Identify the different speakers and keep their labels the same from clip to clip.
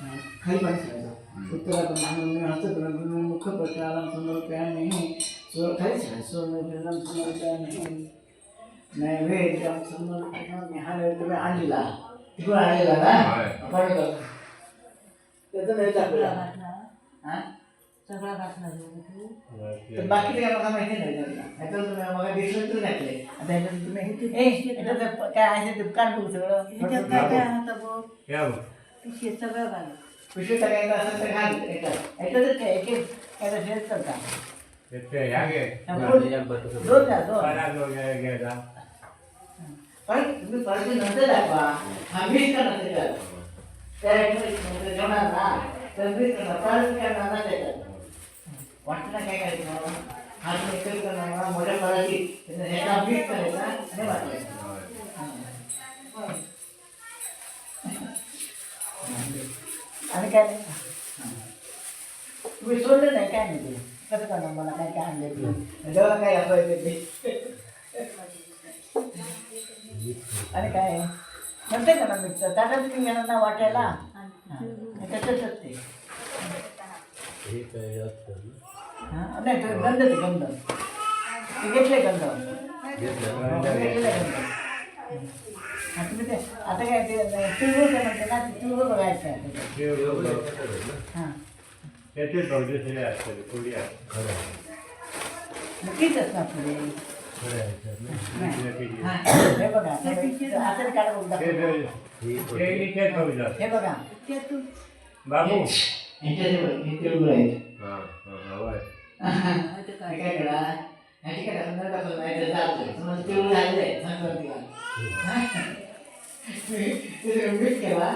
Speaker 1: खाली पाणी शिरायचं उत्तरातून म्हणून हस्तप्रभू मुख प्रकाराम समर्पयाने स्वर खाली शिरायचं सोनं समर्पयाने नैवेद्यम समर्पयाने हा नैवेद्य आणलेला तिकडून आणलेला ना पाणी त्याचं नैवेद्य आपल्याला
Speaker 2: घातला सगळा घातला
Speaker 1: तर बाकीचे काय मला माहिती नाही त्यातलं. तुम्ही मला दिसलं तर घातले आता ह्याच्यात तुम्ही काय आहे ते काढ बघू
Speaker 2: ह्याच्यात काय काय होतं बघ. पिशे सगळं घाल
Speaker 1: पिशवी टाकायचं असेल तर घाल याच्यात ह्याच्यातच काय एक एक काय तर करता
Speaker 3: ते या घे.
Speaker 1: दोन द्या दोन
Speaker 3: परा जो घे- घे जा.
Speaker 1: पण तुम्ही परत नंतर दाखवा हा मीच करणार त्याच्यात त्या ह्याच्यामध्ये जेवणार ना तर मीच करणार परत करणार ना त्याच्यात वाटतं काय करायचं हा तुम्ही करणार मोठ्या पराठी ह्याचा मीच करायचा आणि वाटायचं काय सोडलं नाही काय नाही ते कसं करणार मला काय काय आणलं ते जेव्हा काय दाखवायचं ते आणि काय? नंतर का ना मिक्सर ताटात तुम्ही घेणार ना वाटायला. त्याच्यातच ते हां नाही तो गंध ते गंध. ते घेतले गंध. घेतले गंध. हाँ, तुम्ही ते आता काय ते तिळगुळ काय म्हणते ना ते तिळगुळ बघायचं आहे त्याच्यात.
Speaker 3: ते बघ.
Speaker 1: हाँ
Speaker 3: त्याचे दोघे दिले असतील पुढे आहे.
Speaker 1: मग तीच असणार पुढे
Speaker 3: खरं आहे, सर.
Speaker 1: नाही.
Speaker 3: इकडे पिढी.
Speaker 1: हाँ, हे बघा आता काढा बघू
Speaker 3: ते
Speaker 1: दाखवा.
Speaker 3: ते- ते इथे ठेवू जा.
Speaker 1: हे बघा
Speaker 2: ते तू
Speaker 3: बाबू
Speaker 1: ह्याच्यात हे बघ, हे तिळगुळ आहेत
Speaker 3: हा, हा, होय.
Speaker 2: आता
Speaker 1: हे
Speaker 2: काय
Speaker 1: काय करा ह्याची काय दाखवणार दाखवलं नाही तर चालतंय समज तिळगुळ झालेलं आहे संक्रांतीला मीठ केला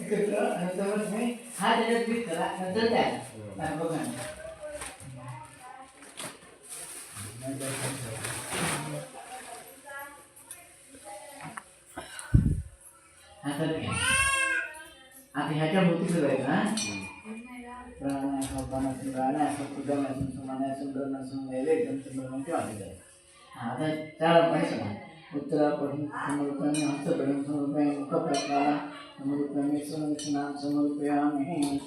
Speaker 1: एकत्र आणि समज तुम्ही हा त्याच्यात मीठ करा नंतर द्या हाँ, बघा आता घ्या. आता ह्याच्या मूर्तीचं जायचं हा प्राणायाम प्राणायाम सुगमायाम समानायाम ब्रह्मासम नैवेद्यम समर्पण किंवा आता चार पाणी सांगा उत्तरापडून समर्पयामी हस्तपडून समर्पयामी मुखप्रकाला समर्पयामी सुनाम समर्पयामी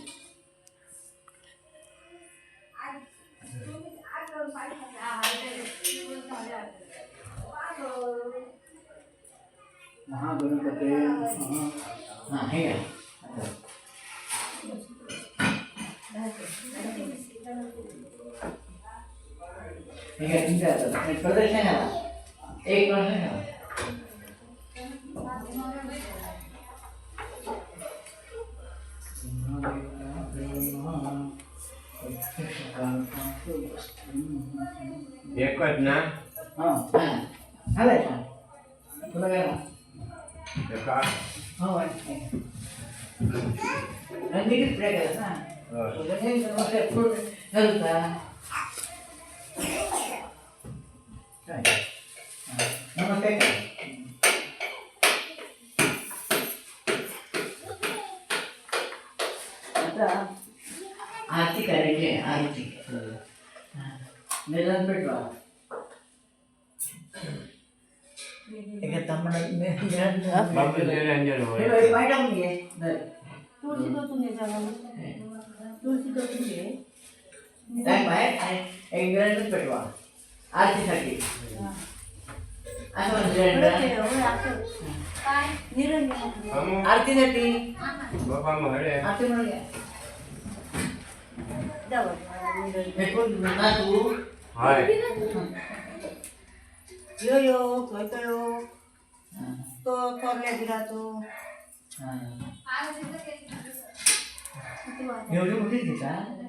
Speaker 1: महागणपते हाँ, हे घ्या ठीक तुमच्या हातात एक प्रदर्शन आहे एक प्रश्न आहे
Speaker 3: एकच ना
Speaker 1: हाँ का तुला काय ना
Speaker 3: एका
Speaker 1: हो आहे रणनीतीच प्रे करायचं ना
Speaker 3: होय.
Speaker 1: रणनीती नमस्कार फ़ूड घालता काय नमस्कार काय आता आरती करायची आहे आरती निदान पेटवा एका तांबडा
Speaker 3: बाबू निरंजन होय.
Speaker 1: हे पाय टाकून घे धर.
Speaker 2: तुळशी टोचून घे जरा. तुळशी टोचून घे
Speaker 1: काय बाहेर आणि एक ग्राइंडर पेटवा आरतीसाठी
Speaker 2: हा.
Speaker 1: असं म्हणतो
Speaker 2: परत
Speaker 1: ग्राइंडर
Speaker 2: ते होय, असं. निरंजन
Speaker 3: अमू,
Speaker 1: आरतीसाठी
Speaker 3: बाबा म्हणे
Speaker 1: आरती म्हणून घ्या
Speaker 2: द्या बरं, निरंजन.
Speaker 1: पेटवून ना तू
Speaker 3: हाय
Speaker 2: यो यो खंय यो
Speaker 1: हाँ,
Speaker 2: तो थोरल्या दिराचो
Speaker 1: हाँ. एवढी मोठी घेता
Speaker 3: बारके आहे.
Speaker 1: असू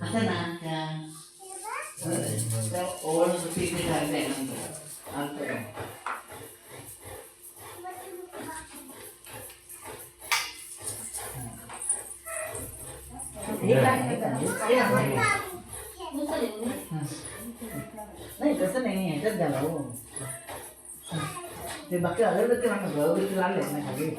Speaker 1: Asana? Ya. Orang seperti itu ada yang antar. नाही तसं नाही ह्याच्यात झाला हो ते बाकी अगरबत्ती म्हणतात अगरबत्ती लागलेत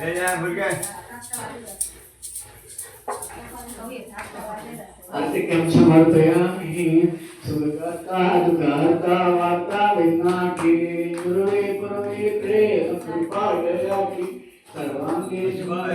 Speaker 1: ये यार भूल गए अति कम समर्थया
Speaker 4: हि
Speaker 5: सुगता दुगता वाता विना की गुरुवे गुरुवे प्रेम कृपा गया की सर्वांगी शिवाय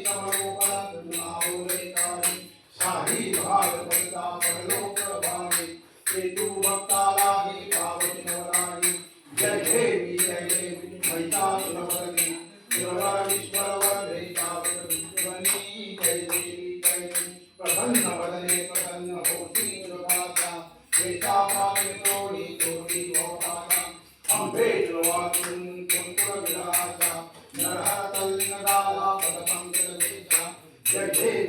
Speaker 5: जय जय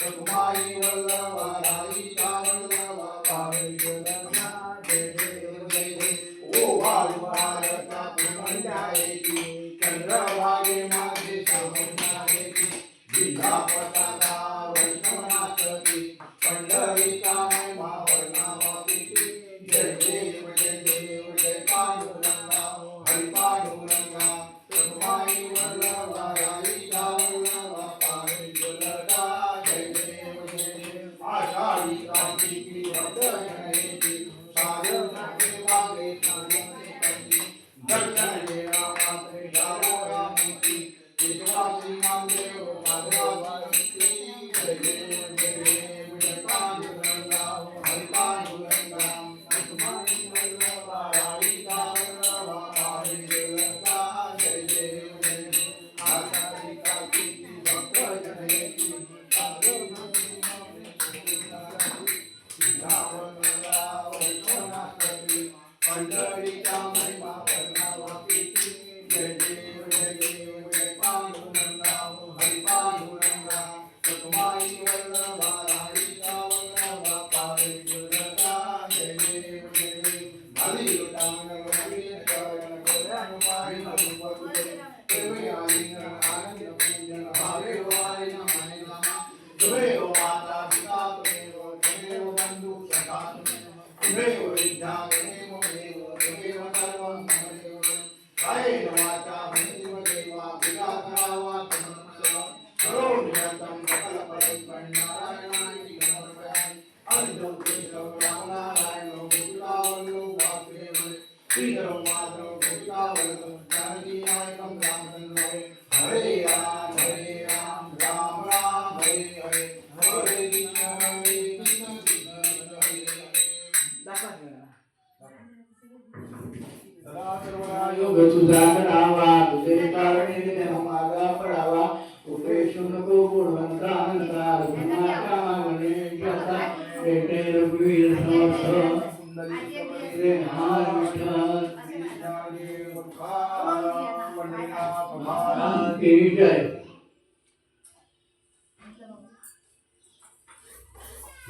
Speaker 5: కుమాయి వల్లవారాయి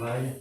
Speaker 3: Vai.